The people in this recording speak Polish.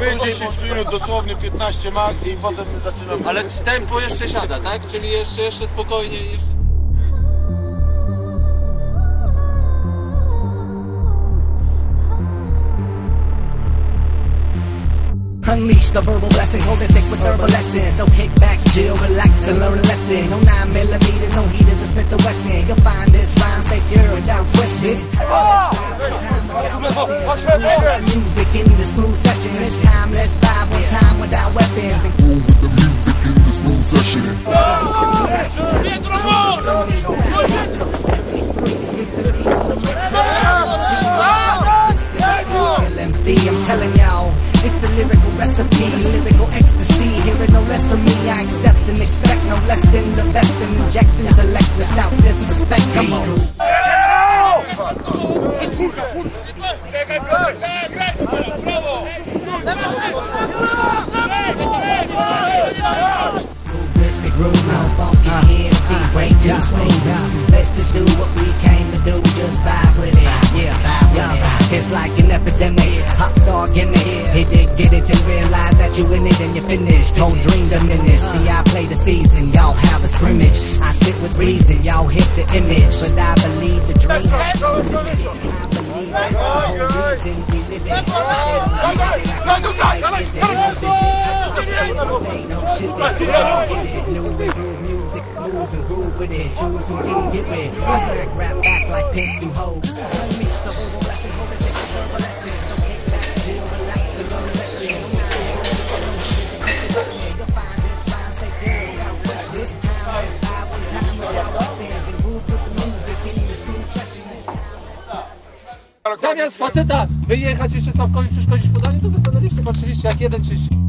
My 10 minut, dosłownie 15 max i potem zaczynamy. Ale tempo jeszcze siada, tak? Czyli jeszcze, jeszcze spokojnie, jeszcze... Unleash the verbal blessing, hold it thick with verbal lessons. So kick back, chill, relax, and learn a lesson. No 9 millimeters, no heaters, and Smith the Wesson. You'll find this rhyme stay pure without question. Music in the smooth in the smooth session. LMD, I'm telling y'all, it's the lyrical recipe, lyrical ecstasy. Hear it no less from me, I accept and expect no less than the best and inject intellect without disrespect. Come on. With do what we came to do, just vibe with it. Yeah, vibe with it. It's like an epidemic, pop star gimmick. Hit it, get it, and realize that you in it and you're finished. Whole dream diminished. See, I play the season, y'all have a scrimmage. I sit with reason, y'all hit the image, but I believe the dream. I believe the whole reason we live it. New and groove with it. Choose who get. I smack rap back like do hoes. Zamiast faceta wyjechać jeszcze Sławkowi przeszkodzić w podaniu, to wy stanęliście, patrzyliście jak jeden czyści.